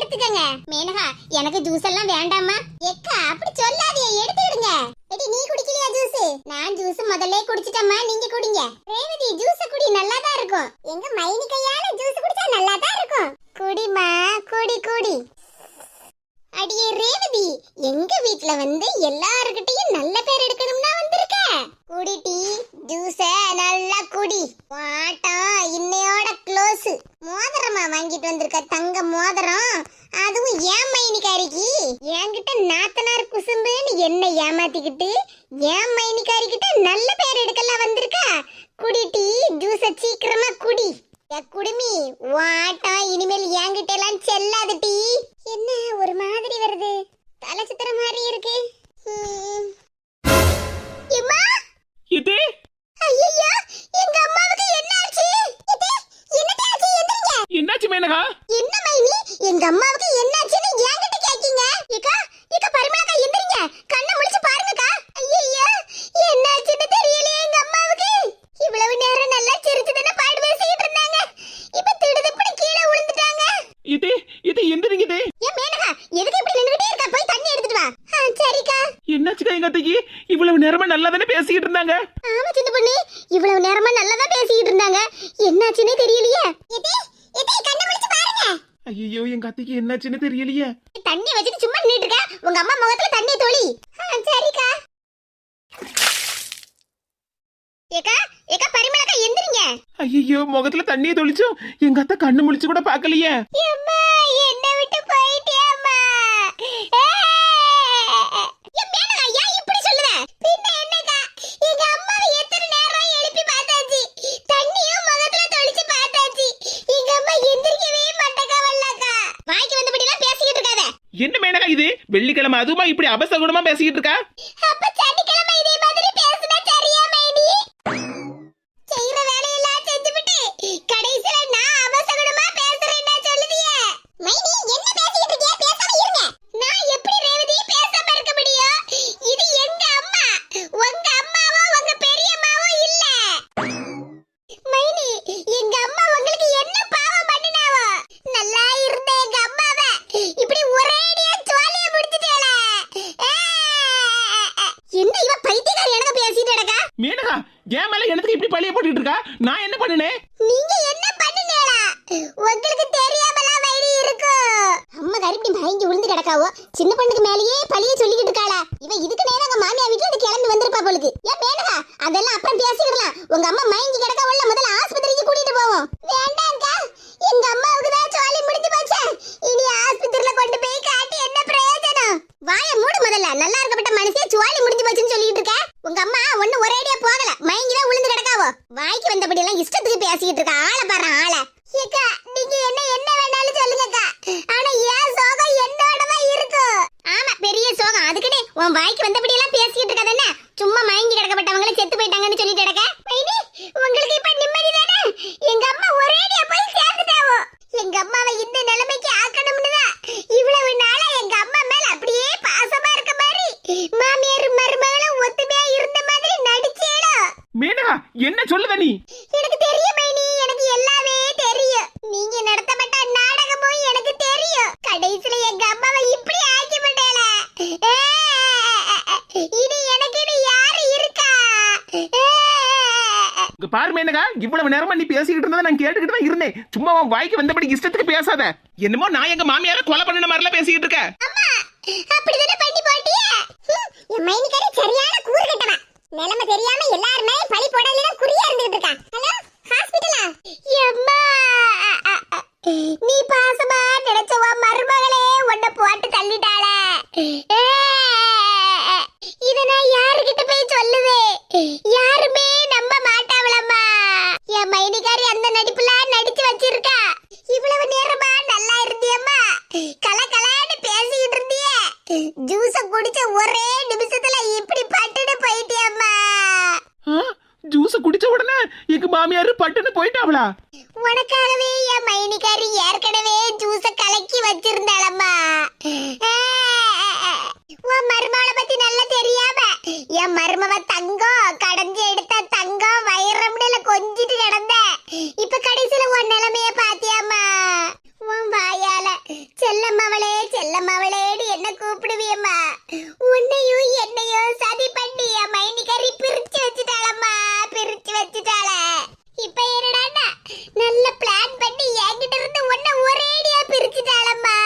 எடுத்துக்கங்க. மேனகா எனக்கு ஜூஸ் எல்லாம் வேண்டாமா எக்கா அப்படி சொல்லாதே எடுத்துடுங்க எடி நீ குடிக்கலையா ஜூஸ் நான் ஜூஸ் முதல்ல குடிச்சிட்டம்மா நீங்க குடிங்க. ரேவதி ஜூஸ் குடி நல்லா தான் இருக்கும். எங்க மைனி கையால ஜூஸ் குடிச்சா நல்லா தான் இருக்கும். குடிமா குடி குடி. அடியே ரேவதி எங்க வீட்ல வந்து எல்லாருக்கிட்டையும் நல்ல பேர் எடுக்கணும்னா வந்திருக்க? குடி டீ ஜூஸ நல்லா குடி. வாட்டம் இன்னையோட க்ளோஸ். மோதிரமா வாங்கிட்டு வந்திருக்க தங்க மோதிரம்? அதுவும் ஏன் மைனிக்காரிக்கு என்கிட்ட நாத்தனார் குசும்புன்னு என்ன ஏமாத்திக்கிட்டு ஏன் மைனிக்காரிக்கிட்ட நல்ல பேர் எடுக்கலாம் வந்திருக்க? குடி டீ ஜூஸ சீக்கிரமா குடி. குடுமி வாட்டம் இனிமேல் என்கிட்ட எல்லாம் செல்லாது டீ. என்ன? என்னாச்சுன்னு தெரியலையே. தண்ணி வச்சுட்டு சும்மா நின்னுட்டு இருக்க. உங்க அம்மா முகத்துல தண்ணி தொளி சரிக்கா. ஏக்கா ஏக்கா பரிமளக்கா எந்திரிங்க. ஐயோ முகத்துல தண்ணியை தொளிச்சோம். எங்க அத்தை கண்ணு முழிச்சு கூட பாக்கலையே அம்மா என்ன விட்டு போயிட்டியாம்மா என் மேனகா ஏன் இப்படி சொல்லுத பின்ன என்னக்கா எங்க அம்மாவை எத்தனை நேரம் எழுப்பி பார்த்தாச்சு தண்ணியும் முகத்துல தொளிச்சு பார்த்தாச்சு எங்க அம்மா எந்திரிக்கவே மாட்டக்கா வல்லக்கா வாய்க்கு வந்தபடி எல்லாம் பேசிக்கிட்டு இருக்காத என்ன மேனகா இது வெள்ளிக்கிழமை அதுமா இப்படி அபசகுணமா பேசிக்கிட்டு இருக்கா அப்ப சனிக்கிழமை இதே மாதிரி பேசுனா சரியா மைனி செய்யற வேலையெல்லாம் செஞ்சுவிட்டு கடைசில நான் அவசகுணமா பேசுறேன்னா சொல்லுதியே மைனி என்ன பேசிக்கிட்டு இருக்கிய பேசாம இருங்க நான் எப்படி ரேவதி பேசாம இருக்க முடியும் இது எங்க அம்மா உங்க அம்மாவோ உங்க பெரியம்மாவோ இல்ல மைனி எங்க அம்மா உங்களுக்கு என்ன பாவம் பண்ணினாவோ நல்லா இருந்த எங்க அம்மாவை இப்படி ஒரேடியா ஜுவாலியா முடிச்சிட்டேல என்ன இவ பைத்தியக்காரி எனக்கு பேசிட்டு இருக்கா மேனகா என் மேல எனக்கு இப்படி பழிய போட்டுட்டு இருக்கா நான் என்ன பண்ணுனேன் நீங்க என்ன பண்ணுனேடா உங்களுக்கு தெரியாமலாம் வைரி இருக்கு அம்மா கருப்பி மயங்கி விழுந்து கிடக்காவோ சின்ன பொண்ணுக்கு மேலேயே பழிய சொல்லிக்கிட்டு இருக்காளா இவ இதுக்கு நேரம் அங்க மாமியா வீட்டுல இருந்து கிளம்பி வந்திருப்பா போலுக்கு ஏன் மேனகா அதெல்லாம் அப்புறம் பேசிக்கிடலாம் உங்க அம்மா மயங்கி கிடக்காவுல முதல்ல ஆஸ்பத்திரிக்கு கூட்டிட்டு போவோம் வேண்டாம்க்கா எங்க அம்மாவுக்கு தான் ஜாலி முடிஞ்சு போச்சு இனி ஆஸ்பத்திரியில கொண்டு போய் காட்டி என்ன பிரயோஜனம் வாய மூடு முதல்ல நல்லா இருக்கப்பட்ட மனுஷே சுவாலி முடிஞ்சு போச்சுன்னு சொல்லிட்டு இருக்க உங்க அம்மா ஒண்ணு ஒரேடியா போகல மயங்கி தான் விழுந்து கிடக்காவோ வாய்க்கு வந்தபடி எல்லாம் இஷ்டத்துக்கு பேசிக்கிட்டு இருக்க ஆளை பாரு ஆளை ஏக்கா நீங்க என்ன என்ன வேணாலும் சொல்லுங்கக்கா ஆனா ஏன் சோகம் என்னோட தான் இருக்கு ஆமா பெரிய சோகம் அதுக்குனே உன் வாய்க்கு வந்தபடி எல்லாம் பேசிக்கிட்டு இருக்காத என்ன சும்மா மயங்கி கிடக்கப்பட்டவங்கள செத்து போயிட்டாங்கன்னு சொல்லிட்டு கிடக்க மைனி உங்களுக்கு இப்ப நிம்மதி தானே எங்க அம்மா ஒரேடியா போய் சேர்ந்துட்டாவோ எங்க அம்மாவை இந்த நிலைமைக்கு ஆக்கணும்னு தான் இவ்வளவு நாளா எங்க அம்மா மேல அப்படியே பாசமா இருக்க மாதிரி மாமியார் மருமகளும் ஒத்துமையா இருந்த மாதிரி நடிச்சேடோ மேனகா என்ன சொல்லுத நீ எனக்கு தெரியும் மைனி எனக்கு எல்லாமே தெரியும் நீங்க நடத்தப்பட்ட நாடகமும் எனக்கு தெரியும் கடைசில எங்க அம்மாவை இப்படி ஆக்கி விட்டேல இனி எனக்கு யாரு இருக்கா இங்க பாரு மேனகா இவ்வளவு நேரமா நீ பேசிக்கிட்டு இருந்தா நான் கேட்டுக்கிட்டு தான் இருந்தேன். சும்மா உன் வாய்க்கு வந்தபடி இஷ்டத்துக்கு பேசாத. என்னமோ நான் எங்க மாமியார கொலை பண்ணின மாதிரிலாம் பேசிக்கிட்டு இருக்க. அப்படிதானே பண்ணி போட்டியே? என் மைனிக்காரி சரியான கூறு கட்டவா. நிலைமை தெரியாம எல்லாருமே பழி போடலாம் குறியா இருந்துட்டு இருக்கான். ஹலோ ஹாஸ்பிடலா எம்மா நீ பாசமா நினைச்சவ மருமகளே உன்னை போட்டு தள்ளிட்டாள. இத நான் யாருகிட்ட போய் சொல்லுவேன்? யாருமே நம்ப மாட்டாவளம்மா என் மைனிக்காரி அந்த நடிப்புல நடிச்சு வச்சிருக்கா. இவ்வளவு நேரமா நல்லா இருந்தியம்மா. கலகலன்னு பேசிக்கிட்டு இருந்தியே. ஜூஸ குடிச்ச ஒரே நிமிஷத்துல இப்படி பட்டுன்னு போயிட்டியம்மா. ஜூஸ் குடிச்ச உடனே எங்க மாமியாரு பட்டுன்னு போயிட்டாவளா? உனக்காகவே என் மைனிக்காரி ஏற்கனவே ஜூஸ கலக்கி வச்சிருந்தாளம்மா. உன் மருமகளை பத்தி நல்லா தெரியாம. என் மருமவ தங்கம் கடைஞ்சி எடுத்த தங்கம் வைரம்னு கொஞ்சிட்டு கிடந்த. இப்ப கடைசியில உன் நிலைமைய பாத்தியாமா உன் வாயால செல்ல நல்ல மவளேடி என்ன கூப்பிடுவியம்மா உன்னையும் என்னையும் சதி பண்ணி என் மைனிகரி பிரிச்சு வச்சுட்டாளம்மா பிரிச்சு வச்சுட்டாள இப்ப என்னடான்னா நல்ல பிளான் பண்ணி என்கிட்ட இருந்து உன்னை ஒரேடியா பிரிச்சுட்டாளம்மா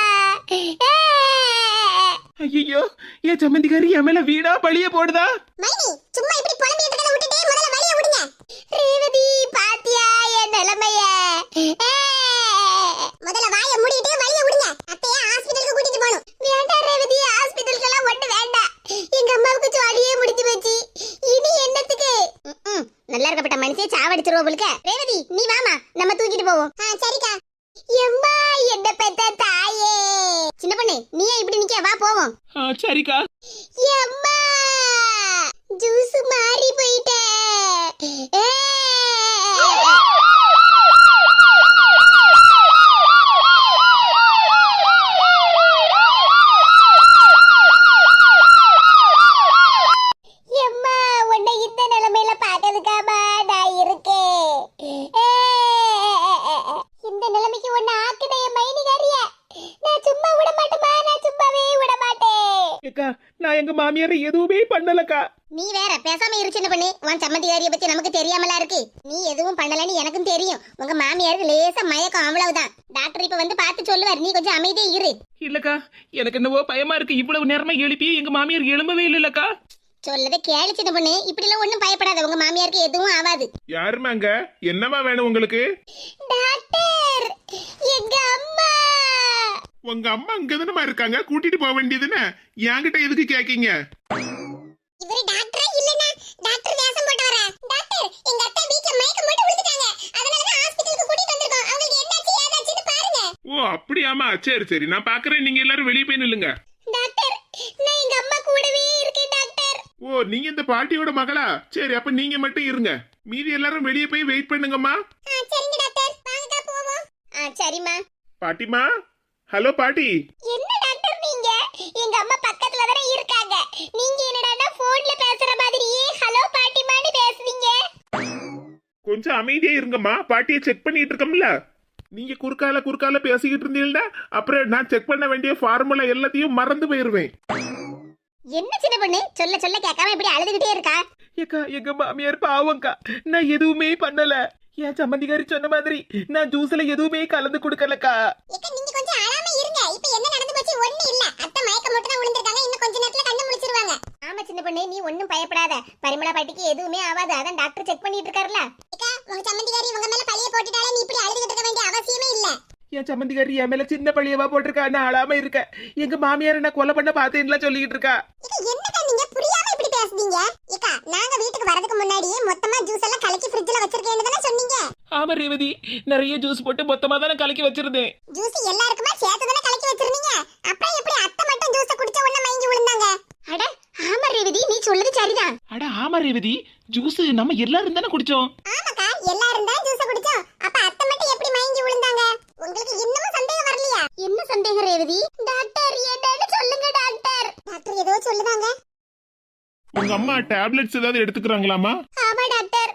ஐயோ என் சம்மந்திக்காரி என் மேல வீடா பழிய போடுதா? மைனி சும்மா இப்படி புலம்பிட்டு இருக்கத விட்டுட்டு முதல்ல வழிய விடுங்க. ரேவதி பாத்தியா என் நிலைமைய? முதல்ல வாய மூடிட்டு வழிய விடுங்க. அத்தைய ஹாஸ்பிடலுக்கு கூட்டிட்டு போணும் வேண்டாம் ரேவதி ஹாஸ்பிடலுக்கு எல்லாம் ஒண்ணு வேண்டாம். எங்க அம்மாவுக்கு ஜாலியே முடிஞ்சு போச்சு. இனி என்னத்துக்கு. நல்லா இருக்கப்பட்ட மனுஷே சாவடிச்சிருவோம் போலுக்க ரேவதி நீ வாமா நம்ம தூக்கிட்டு போவோம். சரிக்கா. எம்மா என்ன பெத்த தாயே. சின்ன பொண்ணு நீ ஏன் இப்படி நிக்க வா போவோம். சரிக்கா எம்மா ஜூஸ் மாறி போயிட்டே ஏ! எம்மா உன்னை இந்த நிலைமையில பார்க்கறதுக்காமா நான் இருக்கேன் ஏ! இந்த நிலைமைக்கு உன்னை ஆக்குன என் மைனிகாரிய நான் சும்மா விட மாட்டேமா நான் சும்மாவே விட மாட்டேன் ஏக்கா நான் எங்க மாமியாரை எதுவுமே பண்ணலக்கா. நீ வேற பேசாம இரு சின்ன பண்ணி. உன் சம்மந்திகாரிய பத்தி நமக்கு தெரியாமலா இருக்கு. நீ எதுவும் பண்ணலன்னு எனக்கும் தெரியும். உங்க மாமியாருக்கு லேசா மயக்கம் அவ்வளவுதான். டாக்டர் இப்ப வந்து பார்த்து சொல்லுவார். நீ கொஞ்சம் அமைதியா இரு. இல்லக்கா எனக்கு என்னவோ பயமா இருக்கு. இவ்வளவு நேரமா எழுப்பி எங்க மாமியார் எழும்பவே இல்லக்கா சொல்லதை கேளு சின்ன பொண்ணு. இப்படி எல்லாம் ஒண்ணும் பயப்படாத. உங்க மாமியாருக்கு எதுவும் ஆகாது யாருமாங்க என்னவா வேணும் உங்களுக்கு? டாக்டர் எங்க அம்மா! உங்க அம்மா அங்கதானமா இருக்காங்க? கூட்டிட்டு போக வேண்டியதுன்னு என்கிட்ட எதுக்கு கேக்கீங்க? இவரு டாக்டரா இல்லனா டாக்டர் வேஷம் போட்டு வரா டாக்டர் எங்க அத்தை வீட்ல மயக்கம் போட்டு விழுந்துட்டாங்க. அதனால தான் ஹாஸ்பிடலுக்கு கூட்டிட்டு வந்திருக்கோம். அவங்களுக்கு என்னாச்சு ஏதாச்சுன்னு பாருங்க. ஓ அப்படியாமா சரி சரி. நான் பாக்குறேன். நீங்க எல்லாரும் வெளியே போய் நில்லுங்க. டாக்டர் நான் எங்க அம்மா கூடவே இருக்கேன் டாக்டர். ஓ நீங்க இந்த பாட்டியோட மகளா? சரி அப்ப நீங்க மட்டும் இருங்க. மீதி எல்லாரும் வெளியே போய் வெயிட் பண்ணுங்கம்மா. சரிங்க டாக்டர். போவோம். சரிம்மா. பாட்டிமா ஹலோ பாட்டி. என்ன டாக்டர் நீங்க? எங்க அம்மா பக்கத்துல தானே இருக்காங்க. நீங்க என்னடா போன்ல பேசுற மாதிரியே ஹலோ பாட்டிமான்னு பேசுவீங்க. கொஞ்சம் அமைதியா இருங்கம்மா. பாட்டியை செக் பண்ணிட்டு இருக்கோம்ல. நீங்க குறுக்கால குறுக்கால பேசிக்கிட்டு இருந்தீங்கன்னா அப்புறம் நான் செக் பண்ண வேண்டிய ஃபார்முலா எல்லாத்தையும் மறந்து போயிருவேன். என்ன சின்ன பொண்ணு? சொல்ல சொல்ல கேட்காம இப்படி அழுதுகிட்டே இருக்கா? ஏக்கா எங்க மாமியார் பாவம்க்கா. நான் எதுவுமே பண்ணல. என் சம்மந்திக்காரி சொன்ன மாதிரி. நான் ஜூஸ்ல எதுவுமே கலந்து கொடுக்கலக்கா. நீங்க கொஞ்சம் அழாம இருங்க. இப்போ என்ன நடந்து போச்சு ஒண்ணு இல்ல. அத்தை மயக்கம் மட்டும் தான் விழுந்திருக்காங்க இன்னும் கொஞ்ச நேரத்துல கண்ணு முழிச்சிருவாங்க. ஆமா சின்ன பொண்ணு நீ ஒண்ணும் பயப்படாத. பரிமளா பாட்டிக்கு எதுவுமே ஆகாது. அதான் டாக்டர் செக் பண்ணிட்டு இருக்காருல. ஏக்கா உங்க சம்மந்திகாரி உங்க மேல பழிய போட்டுட்டாலே நீ இப்படி அழுதுகிட்டு இருக்க வேண்டிய அவசியமே இல்ல. என் சம்மந்திக்காரி என் மேல சின்ன பழியவா போட்டிருக்கா? நான் அழாம இருக்கேன். எங்க மாமியார் என்ன கொலை பண்ண பார்த்தேன்லாம் சொல்லிக்கிட்டு இருக்கா. ஏக்கா என்னக்கா நீங்க புரியாம இப்படி பேசுறீங்க ஏக்கா நாங்க வீட்டுக்கு வரதுக்கு முன்னாடியே மொத்தமா ஜூஸ் எல்லாம் கலக்கி ஃப்ரிட்ஜ்ல வச்சிருக்கேன்னு தானே சொன்னீங்க? ஆமா ரேவதி. நிறைய ஜூஸ் போட்டு மொத்தமா தானே கலக்கி வச்சிருந்தேன். ஜூஸ் எல்லாருக்குமா சேர்த்து தானே கலக்கி வச்சிருந்தீங்க? அப்புறம் எப்படி அத்தை மட்டும் ஜூஸ் குடிச்ச உடனே மயங்கி விழுந்தாங்க? அட ஆமா ரேவதி. நீ சொல்லுது சரிதான். அட ஆமா ரேவதி. ஜூஸ் நம்ம எல்லாரும் தானே குடிச்சோம். ஆமாக்கா எல்லாரும் தான் ஜூஸ் குடிச்சோம். அப்ப அத்தை மட்டும் எப்படி மயங்கி விழுந்தாங்க? உங்களுக்கு இன்னமும் சந்தேகம் வரலையா? என்ன சந்தேகம் ரேவதி? டாக்டர் என்னன்னு சொல்லுங்க டாக்டர். டாக்டர் ஏதோ சொல்லுதாங்க. உங்க அம்மா டேப்லெட்ஸ் ஏதாவது எடுத்துக்கிறாங்களாமா ஆமா டாக்டர்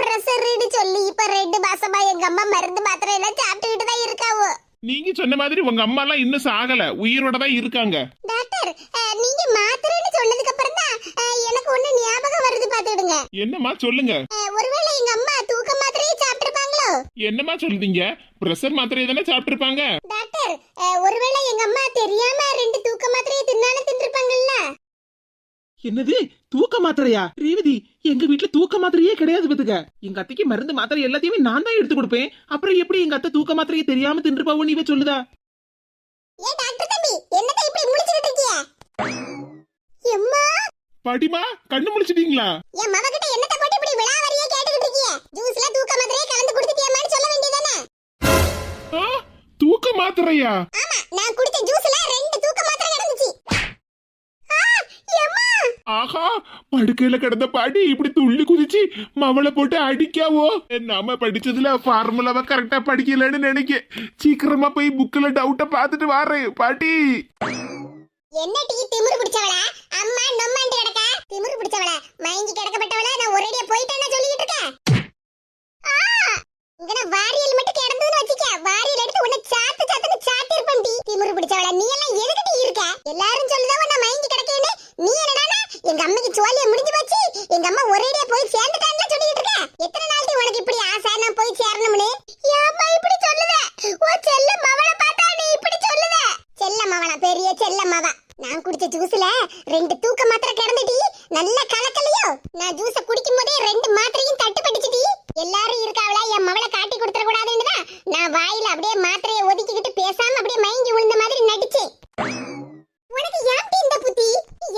பிரஷர்னு சொல்லி இப்ப ரெண்டு மாசமா எங்க அம்மா மருந்து மாத்திரை எல்லாம் சாப்பிட்டுக்கிட்டு தான் இருக்காவோ. நீங்க சொன்ன மாதிரி உங்க அம்மா எல்லாம் இன்னும் சாகல. உயிரோட தான் இருக்காங்க. டாக்டர் அஹ், நீங்க மாத்திரைன்னு சொன்னதுக்கு அப்புறம் தான் அஹ், எனக்கு ஒண்ணு ஞாபகம் வருது பாத்துடுங்க என்னம்மா சொல்லுங்க? ஒருவேளை எங்க அம்மா தூக்க மாத்திரையே சாப்பிட்டிருப்பாங்களோ? என்னம்மா சொல்றீங்க? பிரஷர் மாத்திரை தானே சாப்பிட்டுருப்பாங்க? டாக்டர் அஹ், ஒருவேளை எங்க அம்மா தெரியாம ரெண்டு தூக்க மாத்திரையை தின்னாலும் தின்றுப்பாங்கல்ல என்னது? தூக்க மாத்திரையா? ரேவதி எங்க வீட்ல தூக்க மாத்திரையே கிடையாது பத்துக்க. எங்க அத்தைக்கு மருந்து மாத்திரை எல்லாத்தையுமே நான் தான் எடுத்து கொடுப்பேன். அப்புறம் எப்படி எங்க அத்தை தூக்க மாத்திரையை தெரியாம தின்றுப்பாவோன்னு இவ சொல்லுதா? பாட்டிமா கண்ணு முடிச்சிட்டீங்களா என் மவகிட்ட என்னத்தை போட்டு இப்படி விழாவரியா கேட்டுக்கிட்டு இருக்கிய? ஜூஸ்ல தூக்க மாத்திரையை கலந்து குடுத்துட்டியம்மான்னு சொல்ல வேண்டியதானே தூக்க மாத்திரையா? ஆமா நான் குடிச்ச ஜூஸ்ல ரெண்டு தூக்க மாத்திரை கிடந்துச்சு ஆ, எம்மா ஆஹா படுக்கையில கிடந்த பாட்டி இப்படி துள்ளி குதிச்சு மவளை போட்டு அடிக்காவோ? நாம படிச்சதுல ஃபார்முலாவை கரெக்டா படிக்கலன்னு நினைக்க. சீக்கிரமா போய் புக்ல டவுட்ட பாத்துட்டு வாரேன் பாட்டி. என்ன டீ திமிரு பிடிச்சவளா? அம்மா நொம்மாண்டு கிடக்க. திமிரு பிடிச்சவளா? மயங்கி கிடக்கப்பட்டவளா? நான் ஒரேடியா போயிட்டேன்னு சொல்லிட்டு இருக்கேன். ஆ இங்க நான் வாரியல் மட்டும் கிடந்ததுன்னு வச்சுக்க. வாரியல் எடுத்து உன்னை சாத்து சாத்துன்னு சாத்து இருப்பேன் டீ திமிரு நீ எல்லாம் எதுக்கிட்டு எல்லாரும் சொல்லுதா நான் மயங்கி கிடக்கேன்னு. நீ என்னடானா? எங்க அம்மைக்கு சோழிய முடிஞ்சு போச்சு. எங்க அம்மா ஒரேடியா போய் சேர்ந்துட்டான்னு சொல்லிட்டு இருக்க. எத்தனை நாள் உனக்கு இப்படி ஆசை? நான் போய் சேரணும்னு ஏம்மா இப்படி சொல்லுத ஓ செல்ல மவளை பார்த்தா நீ இப்படி சொல்லுத செல்ல மவளா பெரிய செல்ல மவ நான் குடிச்ச ஜூஸ்ல ரெண்டு தூக்க மாத்திரை கிடந்துட்டி நல்ல கலக்கலையோ நான் ஜூஸ குடிக்கும் போதே ரெண்டு மாத்திரையும் தட்டுப்பட்டுச்சுடி எல்லாரும் இருக்காவல என் மவளை காட்டி கொடுத்துட கூடாதுன்னு தான் நான் வாயில அப்படியே மாத்திரையை ஒதுக்கிக்கிட்டு பேசாம அப்படியே மயங்கி விழுந்த மாதிரி நடிச்சேன் உனக்கு யார்டி இந்த புத்தி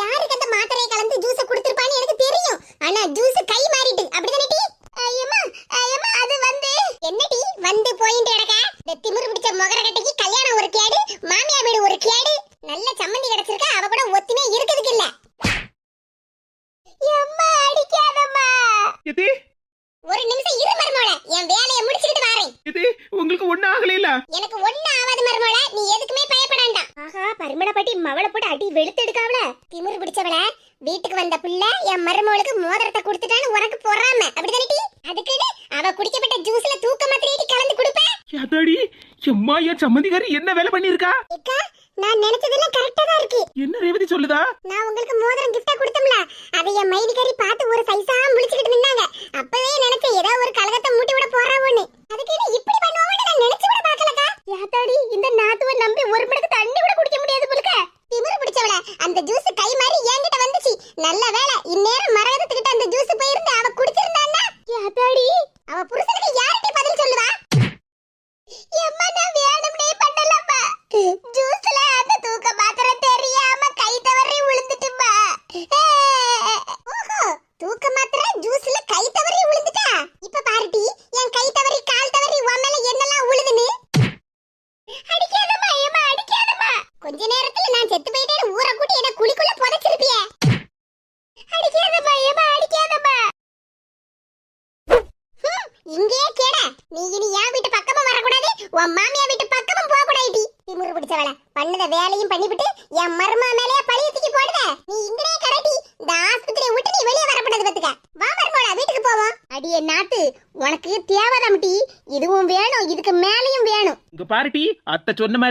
யாருக்கு அந்த மாத்திரையை கலந்து ஜூஸ குடுத்திருப்பான்னு எனக்கு தெரியும் ஆனா ஜூஸ் கை மாறிட்டு அப்படிதானே டி ஐயம்மா ஐயம்மா அது வந்து என்னடி வந்து போயிட்டு கிடக்க இந்த திமிரு பிடிச்ச முகர கட்டைக்கு கல்யாணம் ஒரு கேடு மாமியா வீடு ஒரு கேடு நல்ல சம்மந்தி கிடைச்சிருக்கா அவ கூட ஒத்துமே இருக்கிறதுக்கு இல்ல எம்மா அடிக்காதம்மா எது ஒரு நிமிஷம் இரு மருமோள என் வேலையை முடிச்சுக்கிட்டு வரேன் எது ஆகலையில எனக்கு ஒண்ணு ஆகாது மருமோள நீ எதுக்குமே பயப்படாண்டாம் ஆஹா பரிமளப்பட்டி மவளை போட்டு அடி வெளுத்து எடுக்காவல திமிரு பிடிச்சவள வீட்டுக்கு வந்த பிள்ளை என் மருமகளுக்கு மோதிரத்தை கொடுத்துட்டான்னு உனக்கு பொறாம. அப்படிதானே அவ குடிக்கப்பட்ட ஜூஸ்ல தூக்க மாத்திரையை கலந்து கொடுப்பேன் அதாடி எம்மா என் சம்மந்திகாரி என்ன வேலை பண்ணிருக்கா and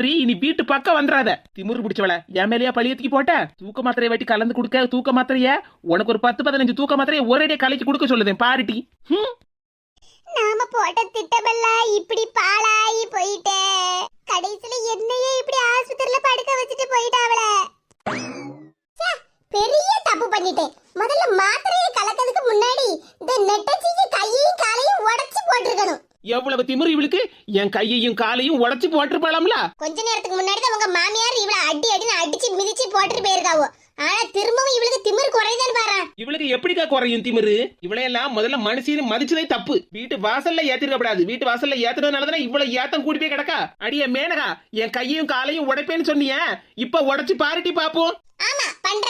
மாதிரி இனி வீட்டு பக்கம் வந்துடாத திமுரு பிடிச்சவள என் மேலேயா பழியத்துக்கு போட்ட? தூக்க மாத்திரையை வெட்டி கலந்து கொடுக்க தூக்க மாத்திரைய? உனக்கு ஒரு பத்து பதினஞ்சு தூக்க மாத்திரையை ஒரேடியா கலைக்கு கொடுக்க சொல்லுதேன் பாரிட்டி நாம போட்ட திட்டமெல்லாம் இப்படி பாழாயி போயிட்டே. கடைசில என்னையே இப்படி ஆஸ்பத்திரியில படுக்க வச்சுட்டு போயிட்டாவள. பெரிய தப்பு பண்ணிட்டேன். முதல்ல மாத்திரையை கலக்கிறதுக்கு முன்னாடி இந்த நெட்டச்சிக்கு கையையும் காலையும் உடைச்சு போட்டிருக்கணும். எவ்வளவு திமிரு இவளுக்கு? என் கையையும் காலையும் உடைச்சு போட்டிருப்பாளாம்ல? கொஞ்ச நேரத்துக்கு முன்னாடி தான் உங்க மாமியார் இவள அடி அடின்னு அடிச்சு மிதிச்சு போட்டுட்டு போயிருக்காவோ. ஆனா திரும்பவும் இவளுக்கு திமிரு குறையுதான்னு பாரு. இவளுக்கு எப்படிக்கா குறையும் திமிரு? இவளையெல்லாம் முதல்ல மனுஷன்னு மதிச்சதே தப்பு. வீட்டு வாசல்ல ஏத்திருக்க கூடாது வீட்டு வாசல்ல ஏத்துறதுனாலதானே இவ்வளவு ஏத்தம் கூடி போய் கிடக்கா? அடியே மேனகா என் கையையும் காலையும் உடைப்பேன்னு சொன்னியே. இப்ப உடைச்சு பாருட்டி பாப்போம். ஆமா பண்ற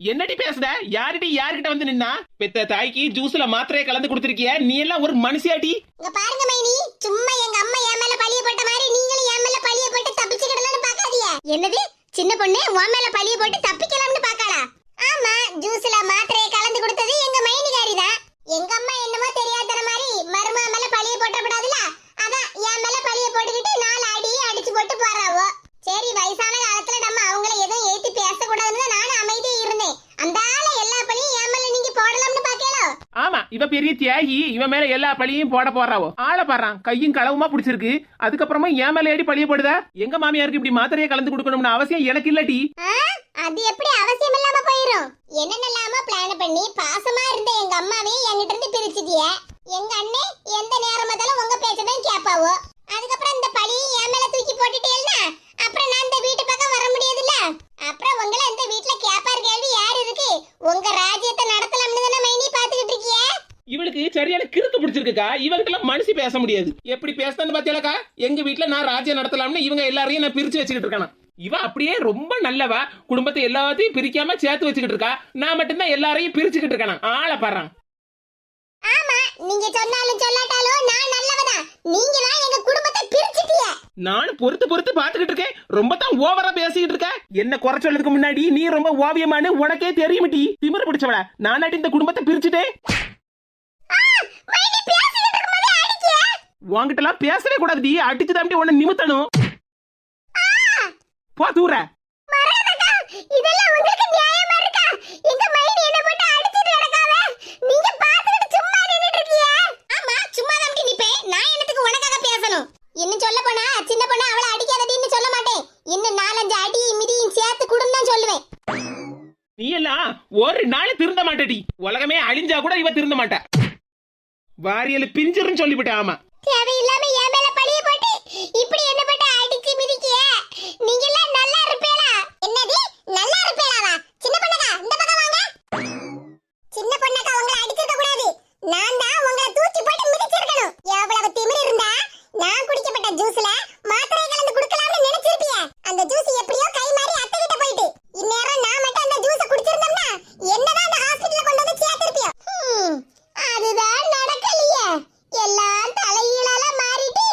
என்னடி பேசுற? யாருடி? யார்கிட்ட வந்து நின்னா? பெத்த தாய்க்கு ஜூஸ்ல மாத்திரையை கலந்து கொடுத்திருக்கிய? நீ எல்லாம் ஒரு மனுஷியாடி. இங்க பாருங்க மைனி. சும்மா எங்க அம்மா என் மேல பழிய போட்ட மாதிரி நீங்களும் என் மேல பழிய போட்டு தப்பிச்சுக்கிடலாம்னு பாக்காதீங்க என்னது? சின்ன பொண்ணு உன் மேல பழிய போட்டு தப்பிக்க பாக்காளா ஆமா ஜூஸ்ல மாத்திரையை கலந்து கொடுத்தது எங்க மைனிகாரி தான் எங்க அம்மா என்னமோ தெரியாதன மாதிரி மருமா மேல பழிய போட்டப்படாதுல அதான் என் மேல பழிய போட்டுக்கிட்டு நாலு அடி அடிச்சு போட்டு போறாவோ சரி வயசான காலத்துல நம்ம அவங்கள எதுவும் ஏத்தி பேசக்கூடாதுன்னு தான் நானும் அமைதியா இருந்தேன் அந்த ஆள எல்லா பழியும் என் மேல நீங்க போடலாம்னு பாக்கலோ ஆமா இவ பெரிய இவன் மேல எல்லா பழியும் போட போறாவோ? ஆளை பாறான் கையும் களவுமா பிடிச்சிருக்கு. அதுக்கப்புறமா என் மேல ஏடி பழிய போடுதா? எங்க மாமியாருக்கு இப்படி மாத்திரையை கலந்து கொடுக்கணும்னு அவசியம் எனக்கு இல்லடி. அது எப்படி அவசியம் இல்லாம போயிரும்? என்னென்னலாமா பிளான் பண்ணி பாசமா இருந்த எங்க அம்மாவே என்கிட்ட இருந்து பிரிச்சுட்டிய எங்க அண்ணே எந்த நேரம் பார்த்தாலும் உங்க பேச்சதான் கேப்பாவோ அதுக்கப்புறம் இந்த பழியை என் மேல தூக்கி போட்டுட்டேன்னா அப்புறம் நான் இந்த வீட்டு பக்கம் வர முடியாதுல்ல அப்புறம் உங்களை இந்த வீட்ல கேப்பார் கேள்வி யார் இருக்கு உங்க ராஜ்யத்தை நடத்தலாம்னு தானே மைனி பாத்துக்கிட்டு இருக்கிய இவளுக்கு சரியான பிடிச்சிருக்குக்கா இவங்கிட்ட மனுஷி பேச முடியாது. எப்படி பேசுதான்னு பாத்தியாலக்கா எங்க வீட்ல நான் ராஜ்யம் நடத்தலாம்னு இவங்க எல்லாரையும் நான் பிரிச்சு வச்சுக்கிட்டு இருக்கானா. இவ அப்படியே ரொம்ப நல்லவா குடும்பத்தை எல்லாத்தையும் பிரிக்காம சேர்த்து வச்சுக்கிட்டு இருக்கா. நான் மட்டும்தான் எல்லாரையும் பிரிச்சுக்கிட்டு இருக்கானா. ஆளை பாடுறான் ஆமா நீங்க சொன்னாலும் சொல்லாட்டாலும் நான் நல்லவதான் நீங்க தான் எங்க குடும்பத்தை பிரிச்சிட்டிய? நானும் பொறுத்து பொறுத்து பாத்துக்கிட்டு இருக்கேன். ரொம்ப தான் ஓவரா பேசிக்கிட்டு இருக்க. என்ன குறை சொல்றதுக்கு முன்னாடி நீ ரொம்ப ஓவியமானு உனக்கே தெரியுமிட்டி. திமிரு பிடிச்சவள? நானாட்டி இந்த குடும்பத்தை பிரிச்சுட்டேன். எல்லாம் பேசவே கூடாது அடிச்சு தாண்டி உன்னை நிமித்தணும். ஆ போ தூர மரகதக்கா, இதெல்லாம் உங்களுக்கு நியாயமா இருக்கா? எங்க மைனி என்னை சொல்லப் போனா, சின்ன பொண்ணு அவளை அடிக்காதடின்னு சொல்ல மாட்டேன். இன்னும் நாலஞ்சு அடியும் மிதியும் சேர்த்து கொடுன்னு தான் சொல்லுவேன். நீ எல்லாம் ஒரு நாள் திருந்த மாட்டடி உலகமே அழிஞ்சா கூட இவ திருந்த மாட்டா. வாரியல பிஞ்சிருன்னு சொல்லிவிட்டேன் ஆமா. தேவையில்லாம என் மேல பழிய போட்டு, இப்படி என்ன போட்டு அடிச்சு மிதிக்கிய. நீங்க எல்லாம் நல்லா இருப்பீங்களா? என்னது? நல்லா இருப்பீங்களாவா? சின்ன பொண்ணுக்கா, இந்த பக்கம் வாங்க. சின்ன பொண்ணக்கா உங்களை அடிச்சு கூடாது நான் தான் உங்களை தூக்கி போட்டு மிதிச்சிருக்கணும் எவ்வளவு திமிரு இருந்தா நான் குடிக்கப்பட்ட ஜூஸ்ல மாத்திரை கலந்து குடுக்கலாம்னு நினைச்சிருப்பிய அந்த ஜூஸ் எப்படியோ கை மாறி அத்தை கிட்ட போயிட்டு இந்நேரம் நான் மட்டும் அந்த ஜூஸ குடிச்சிருந்தோம்னா என்னதான் அந்த ஹாஸ்பிடல்ல கொண்டு வந்து சேர்த்திருப்பியோ ஹம், அதுதான் நடக்கலையே எல்லாம் தலைகீழால மாறிட்டு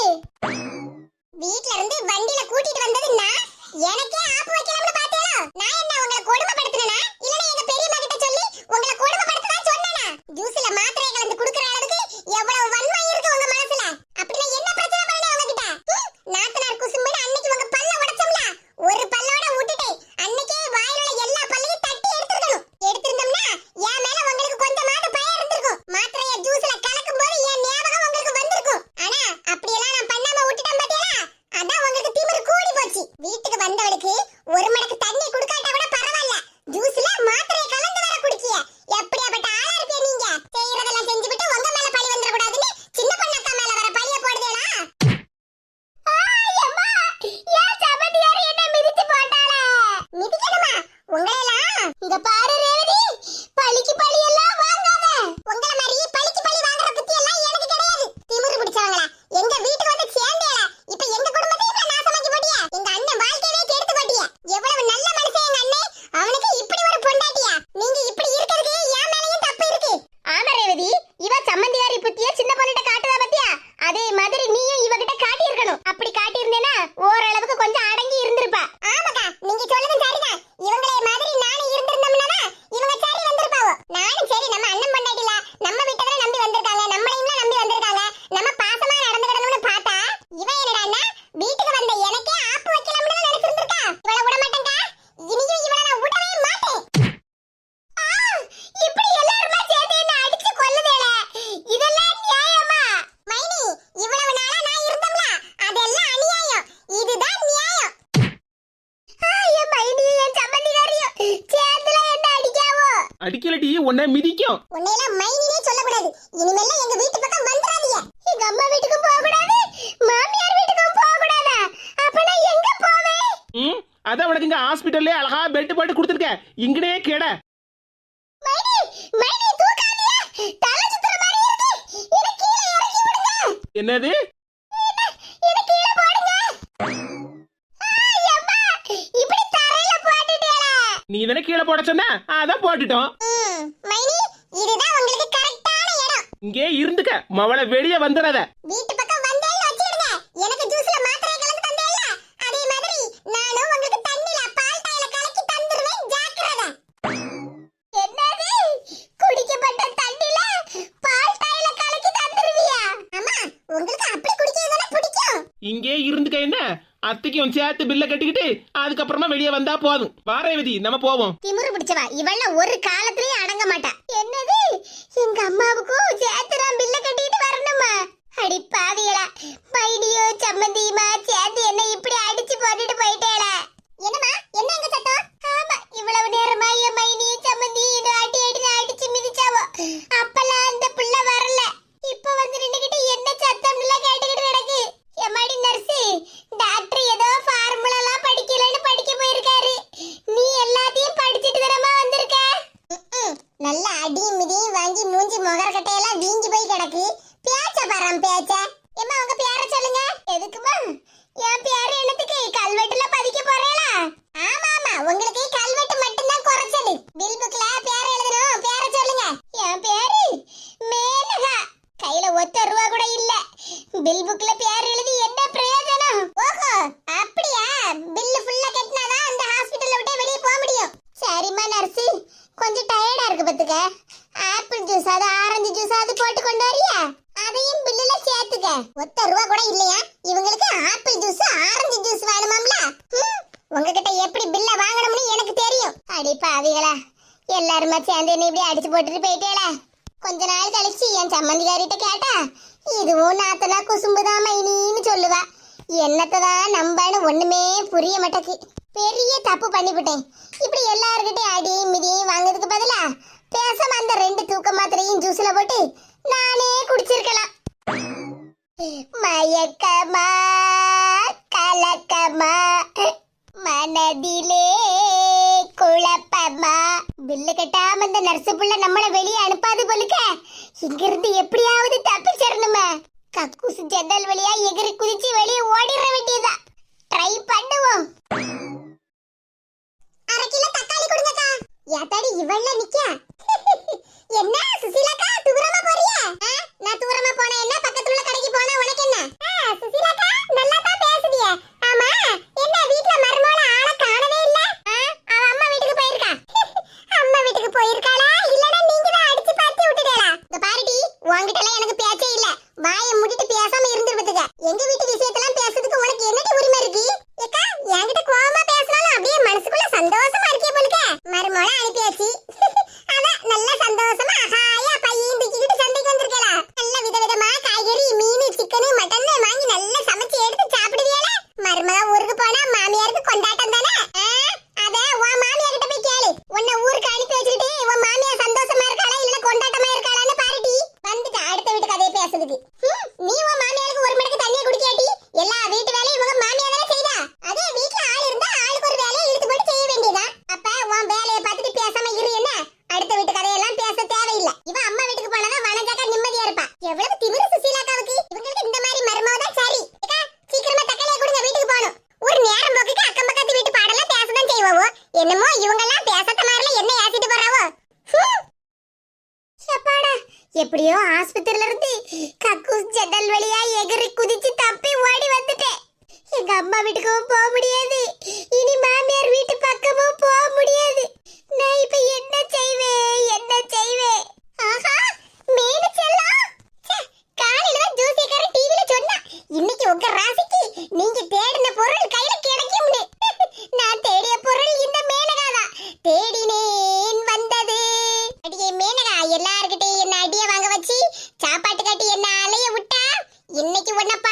வீட்ல இருந்து வண்டியில கூட்டிட்டு வந்தது நான் எனக்கே ஆப்பு வைக்கலாம்னு பாத்தீங்களா நான் என்ன உங்களை கொடுமைப்படுத்தினா இல்லனா எங்க பெரியம்மா கிட்ட சொல்லி உங்களை கொடுமைப்படுத்ததா சொன்னேனா ஜூஸ்ல மாத்திரை கலந்து குடுக்குற அளவுக்கு எவ்வளவு வன்மை இருக்கு உங்க மனசுல அப்படினா என்ன பிரச்சனை பண்ணல உங்ககிட்ட ஹம், நாத்தனார் குசும்புன்னு அன்னைக்கு உங்க பல்ல உடைச்சோம்ல ஒரு பல்லோட விட்டுட்டு அன்னைக்கே வாயில உள்ள எல்லா பல்லையும் தட்டி எடுத்துக்கணும் எடுத்திருந்தோம்னா என் மேல உங்களுக்கு கொஞ்சமாவது பயம் இருந்திருக்கும் மாத்திரைய ஜூஸ்ல கலக்கும் போது என் ஞாபகம் உங்களுக்கு வந்திருக்கும் ஆனா அப்படியெல்லாம் நான் பண்ணாம விட்டுட்டேன் பாத்தீங்களா அதான் உங்களுக்கு திமிரு கூடி போச்சு வீட்டுக்கு வந்தவளுக்கு ஒரு மடக்கு தண்ணி குடுக்காட்டா கூட பரவாயில்ல ஜூஸ்ல மாத்திரைய கலந்து வர குடிக்கிய எப்படியாப்பட்ட ஆளா இருப்பீங்க நீங்க செய்யறதெல்லாம் செஞ்சுவிட்டு உங்க மேல பழி வந்துட கூடாதுன்னு சின்ன பொண்ணக்கா மேல வர பழிய போடுதேடா ஆயம்மா ஏன் சபதியார் என்ன மிதிச்சு போட்டாளே மிதிக்கணுமா உங்களெல்லாம் இங்க பாரு ரேவதி பழிக்கு பழி எல்லாம் வாங்காத உங்கள மாதிரி பழிக்கு பழி வாங்குற புத்தி எல்லாம் எனக்கு கிடையாது திமிரு பிடிச்சவங்களா எங்க வீட்டுக்கு வந்து சேர்ந்தேல இப்ப எங்க குடும்பத்தையும் இப்ப நாசமாக்கி போட்டியா எங்க அண்ணன் வாழ்க்கையவே கெடுத்து போட்டியா எவ்வளவு நல்ல மனுஷன் எங்க அண்ணன் அவனுக்கு இப்படி ஒரு பொண்டாட்டியா நீங்க இப்படி இருக்கிறதுக்கு என் மேலயும் தப்பு இருக்கு ஆமா ரேவதி இவ சம்மந்தியாரி புத்திய சின்ன பொண்ணுகிட்ட காட்டுதா பத்தியா அதே மாதிரி நீயும் இவகிட்ட காட்டி இருக்கணும் அப்படி காட்டியிருந்தேன்னா ஓரளவுக்கு கொஞ்சம் அடங்கி இருந்திருப்பா ஆமாக்கா நீங்க சொல்றது சரிதான் இவங்களே மாதிரி நானும் இருந்திருந்தோம்னா இவங்க சரி வந்திருப்பாவோ நானும் சரி நம்ம அண்ணன் பொண்டாட்டில நம்ம வீட்டை நம்பி வந்திருக்காங்க நம்மளையும் நம்பி வந்திருக்காங்க நம்ம பாசமா நடந்துக்கிடணும்னு பார்த்தா இவன் என்னடான்னா வீட்டுக்கு வந்த எனக்கே ஆப்பு வைக்கலாம்னு நினைச்சிருந்திருக்கா இவளை விட மாட்டேங்கா இனியும் இவளை நான் விடவே மாட்டேன் ஆ, இப்படி எல்லாருமா சேர்ந்து என்ன அடிச்சு கொல்லுதேல இதெல்லாம் நியாயமா மைனி இவ்வளவு நாளா நான் இருந்தோம்ல அதெல்லாம் அநியாயம் இதுதான் நியாயம் ஆ, என் மைனி என் சம்மந்திகாரியும் சேர்ந்துல என்ன அடிக்காவோ அடிக்கலடி உன்னை மிதிக்கும் உன்னையெல்லாம் மைனினே சொல்லக்கூடாது இனிமேல எங்க வீட்டு பக்கம் வந்துடாதீங்க எங்க அம்மா வீட்டுக்கும் போக கூடாது மாமியார் வீட்டுக்கும் போக கூடாதா அப்ப நான் எங்க போவேன் ம் அதான் உனக்கு இங்க ஹாஸ்பிட்டல்லே அழகா பெட் போட்டு கொடுத்துருக்க இங்கனே கேட. மைனி மைனி தூக்காதீங்க. தலை சுத்துற மாதிரி இருக்கு. என்ன கீழே இறக்கி விடுங்க. என்னது? நீ தானே கீழே போட சொன்ன? அதான் போட்டுட்டோம். இங்கே இருந்துக்க. மவளை வெளியே வந்துடாத. அத்தைக்கும் சேர்த்து பில்ல கட்டிக்கிட்டு அதுக்கப்புறமா வெளியே வந்தா போதும். வாரேவதி நம்ம போவோம். திமுரு பிடிச்சவா இவள ஒரு காலத்திலயே அடங்க மாட்டா. என்னது? எங்க அம்மாவுக்கும் சேர்த்து பில்ல கட்டிட்டு வரணுமா? அடி பாவியலா மைடியோ சம்மந்தியுமா சேர்ந்து என்ன இப்படி அடிச்சு போட்டுட்டு போயிட்டேல என்னமா என்ன எங்க சட்டம் ஆமா இவ்வளவு நேரமா என் மைனியும் சம்மந்தியும் அடி அடி அடிச்சு மிதிச்சாவோ? அப்பெல்லாம் அந்த புள்ள வரல. இப்ப வந்து நின்னுகிட்டு என்ன சத்தம் எல்லாம் கேட்டுக்கிட்டு நடக்கு எம்மாடி நர்ஸு டாக்டர் ஏதோ ஃபார்முலாலாம் படிக்கலன்னு படிக்க போயிருக்காரு. நீ எல்லாத்தையும் படிச்சுட்டு தரமா வந்திருக்க? நல்ல அடியும் மிதியும் வாங்கி மூஞ்சி முகரக்கட்டையெல்லாம் வீங்கி போய் கிடக்கு. பேச்ச பாரம் பேச்ச. எம்மா உங்க பேர சொல்லுங்க. எதுக்குமா என் பேரு என்னத்துக்கு? கல்வெட்டுல பதிக்க போறேளா? ஆமா ஆமா உங்களுக்கு கல்வெட்டு போட்டுட்டு போயிட்டேல. கொஞ்ச நாள் கழிச்சு என் சம்மந்திகாரிட்ட கேட்டா இதுவும் நாத்தனா குசும்புதான் மைனின்னு சொல்லுவா. என்னத்ததான் நம்பன்னு ஒண்ணுமே புரிய மாட்டேக்கு. பெரிய தப்பு பண்ணிவிட்டேன். இப்படி எல்லாருக்கிட்டையும் அடியும் மிதியும் வாங்குறதுக்கு பதிலா பேசாம அந்த ரெண்டு தூக்க மாத்திரையும் ஜூஸ்ல போட்டு நானே குடிச்சிருக்கலாம். மயக்கமா கலக்கமா மனதிலே பெருசு புள்ள நம்மள வெளியே அனுப்பாது போலுக்க. இங்கிருந்து எப்படியா உங்ககிட்ட எனக்கு எவ்வளவு திமிரு இன்னைக்கு ஒன்ன